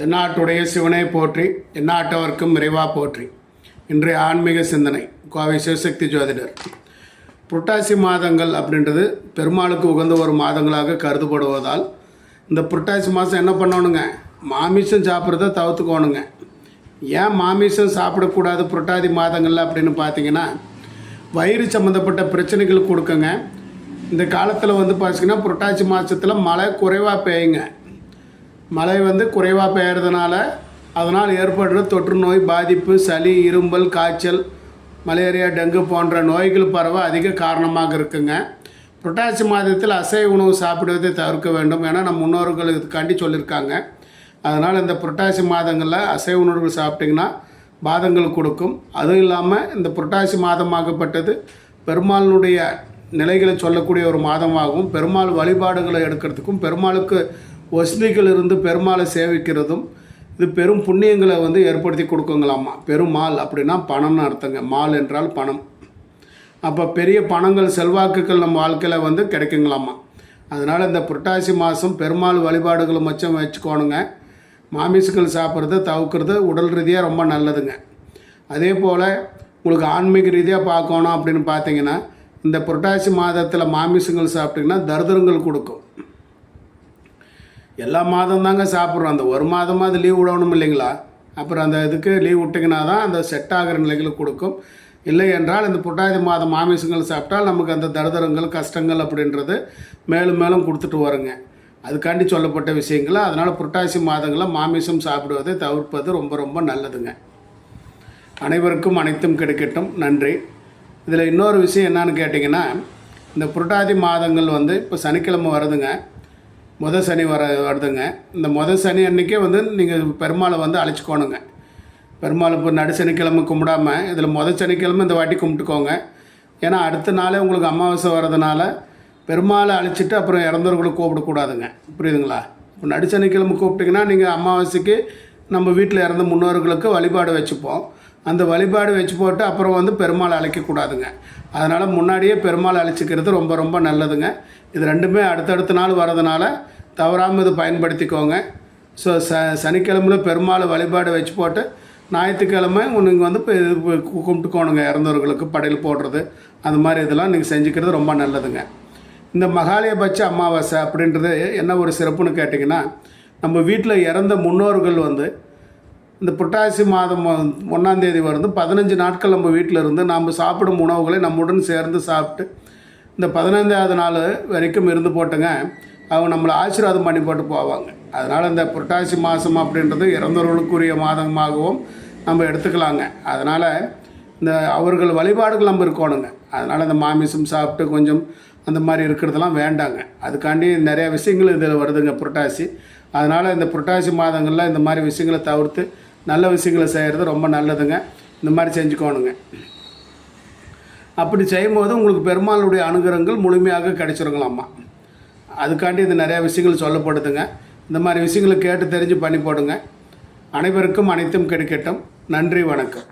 தென்னாட்டுடைய சிவனை போற்றி எந்நாட்டவர்க்கும் விரைவா போற்றி. இன்றைய ஆன்மீக சிந்தனை கோவை சிவசக்தி ஜோதிடர். புரட்டாசி மாதங்கள் அப்படின்றது பெருமாளுக்கு உகந்த ஒரு மாதங்களாக கருதப்படுவதால் இந்த புரட்டாசி மாதம் என்ன பண்ணணுங்க? மாமிசம் சாப்பிட்றத தவிர்த்துக்கோணுங்க. ஏன் மாமிசம் சாப்பிடக்கூடாது புரட்டாதி மாதங்களில் அப்படின்னு பார்த்தீங்கன்னா வயிறு சம்மந்தப்பட்ட பிரச்சனைகள் கொடுக்குங்க. இந்த காலத்தில் வந்து பார்த்தீங்கன்னா புரட்டாசி மாதத்தில் மழை குறைவாக பெய்யுங்க. மழை வந்து குறைவாக பெய்யறதுனால அதனால் ஏற்படுற தொற்று நோய் பாதிப்பு சளி இரும்பல் காய்ச்சல் மலேரியா டெங்கு போன்ற நோய்கள் பரவ அதிக காரணமாக இருக்குங்க. புரட்டாசி மாதத்தில் அசைவ உணவு சாப்பிடுவதை தவிர்க்க வேண்டும் என நம் முன்னோர்கள் இதுக்காண்டி சொல்லியிருக்காங்க. அதனால் இந்த புரட்டாசி மாதங்களில் அசைவ உணவுகள் சாப்பிட்டிங்கன்னா பாதங்கள் கொடுக்கும். அதுவும் இல்லாமல் இந்த புரட்டாசி மாதமாகப்பட்டது பெருமாளினுடைய நிலைகளை சொல்லக்கூடிய ஒரு மாதமாகவும் பெருமாள் வழிபாடுகளை எடுக்கிறதுக்கும் பெருமாளுக்கு வசதிகள் இருந்து பெருமாளை சேவிக்கிறதும் இது பெரும் புண்ணியங்களை வந்து ஏற்படுத்தி கொடுக்குங்களாமா. பெருமாள் அப்படின்னா பணம்னு அர்த்தங்க. மால் என்றால் பணம். அப்போ பெரிய பணங்கள் செல்வாக்குகள் நம்ம வாழ்க்கையில் வந்து கிடைக்குங்களாமா. அதனால் இந்த புரட்டாசி மாதம் பெருமாள் வழிபாடுகளை மச்சம் வச்சுக்கோணுங்க. மாமிசங்கள் சாப்பிட்றத தவிர்க்கிறது உடல் ரீதியாக ரொம்ப நல்லதுங்க. அதே போல் உங்களுக்கு ஆன்மீக ரீதியாக பார்க்கணும் அப்படின்னு பார்த்தீங்கன்னா இந்த புரட்டாசி மாதத்தில் மாமிசங்கள் சாப்பிட்டிங்கன்னா தருதரங்கள் கொடுக்கும். எல்லா மாதம் தாங்க சாப்பிட்றோம். அந்த ஒரு மாதமாக அது லீவ் விடணும் இல்லைங்களா? அப்புறம் அந்த இதுக்கு லீவ் விட்டிங்கன்னா தான் அந்த செட் ஆகிற நிலைகளுக்கு கொடுக்கும். இல்லை என்றால் இந்த புரட்டாதி மாதம் மாமிசங்கள் சாப்பிட்டால் நமக்கு அந்த தரதரங்கள் கஷ்டங்கள் அப்படின்றது மேலும் மேலும் கொடுத்துட்டு வருங்க. அதுக்காண்டி சொல்லப்பட்ட விஷயங்கள்? அதனால் புரட்டாசி மாதங்களில் மாமிசம் சாப்பிடுவதை தவிர்ப்பது ரொம்ப ரொம்ப நல்லதுங்க. அனைவருக்கும் அனைத்தும் கிடைக்கட்டும். நன்றி. இதில் இன்னொரு விஷயம் என்னன்னு கேட்டிங்கன்னா இந்த புரட்டாதி மாதங்கள் வந்து இப்போ சனிக்கிழமை வருதுங்க. முத சனி வர வருதுங்க. இந்த முத சனி அன்றைக்கே வந்து நீங்கள் பெருமாளை வந்து அழைச்சிக்கோணுங்க. பெருமாள் இப்போ நடு சனிக்கிழமை கும்பிடாம இதில் முத சனிக்கிழமை இந்த வாட்டி கும்பிட்டுக்கோங்க. ஏன்னா அடுத்த நாளே உங்களுக்கு அமாவாசை வர்றதுனால பெருமாளை அழைச்சிட்டு அப்புறம் இறந்தவர்களை கூப்பிடக்கூடாதுங்க புரியுதுங்களா? இப்போ நடு சனிக்கிழமை கூப்பிட்டிங்கன்னா நீங்கள் அமாவாசைக்கு நம்ம வீட்டில் இறந்த முன்னோர்களுக்கு வழிபாடு வச்சுப்போம். அந்த வழிபாடு வச்சு போட்டு அப்புறம் வந்து பெருமாள் அழைக்கக்கூடாதுங்க அதனால் முன்னாடியே பெருமாள் அழைச்சிக்கிறது ரொம்ப ரொம்ப நல்லதுங்க. இது ரெண்டுமே அடுத்தடுத்த நாள் வரதுனால தவறாமல் இது பயன்படுத்திக்கோங்க. ஸோ ச சனிக்கிழமையில் பெருமாள் வழிபாடு வச்சு போட்டு ஞாயிற்றுக்கிழமை நீங்கள் வந்து இப்போ இது கும்பிட்டுக்கோணுங்க இறந்தவர்களுக்கு படையல் போடுறது. அந்த மாதிரி இதெல்லாம் நீங்கள் செஞ்சுக்கிறது ரொம்ப நல்லதுங்க. இந்த மகாலயபட்ச அமாவாசை அப்படின்றது என்ன ஒரு சிறப்புன்னு கேட்டிங்கன்னா நம்ம வீட்டில் இறந்த முன்னோர்கள் வந்து இந்த புரட்டாசி மாதம் ஒன்றாந்தேதி வருது. பதினஞ்சு நாட்கள் நம்ம வீட்டில் இருந்து நாம் சாப்பிடும் உணவுகளை நம்முடன் சேர்ந்து சாப்பிட்டு இந்த பதினைந்தாவது நாள் வரைக்கும் இருந்து போட்டுங்க. அவங்க நம்மளை ஆசீர்வாதம் பண்ணி போட்டு போவாங்க. அதனால் இந்த புரட்டாசி மாதம் அப்படின்றது இறந்தவர்களுக்குரிய மாதமாகவும் நம்ம எடுத்துக்கலாங்க. அதனால் இந்த அவர்கள் வழிபாடுகள் நம்ம இருக்கணுங்க. அதனால் இந்த மாமிசம் சாப்பிட்டு கொஞ்சம் அந்த மாதிரி இருக்கிறதெல்லாம் வேண்டாங்க. அதுக்காண்டி நிறைய விஷயங்கள் இதில் வருதுங்க புரட்டாசி. அதனால் இந்த புரட்டாசி மாதங்களில் இந்த மாதிரி விஷயங்களை தவிர்த்து நல்ல விஷயங்களை செய்கிறது ரொம்ப நல்லதுங்க. இந்த மாதிரி செஞ்சுக்கோணுங்க. அப்படி செய்யும்போது உங்களுக்கு பெருமாளுடைய அனுகிரகங்கள் முழுமையாக கிடைச்சிருங்களாம்மா. அதுக்காண்டி இது நிறையா விஷயங்கள் சொல்லப்படுதுங்க. இந்த மாதிரி விஷயங்களை கேட்டு தெரிஞ்சு பண்ணி போடுங்க. அனைவருக்கும் அனைத்தும் கிடைக்கட்டும். நன்றி வணக்கம்.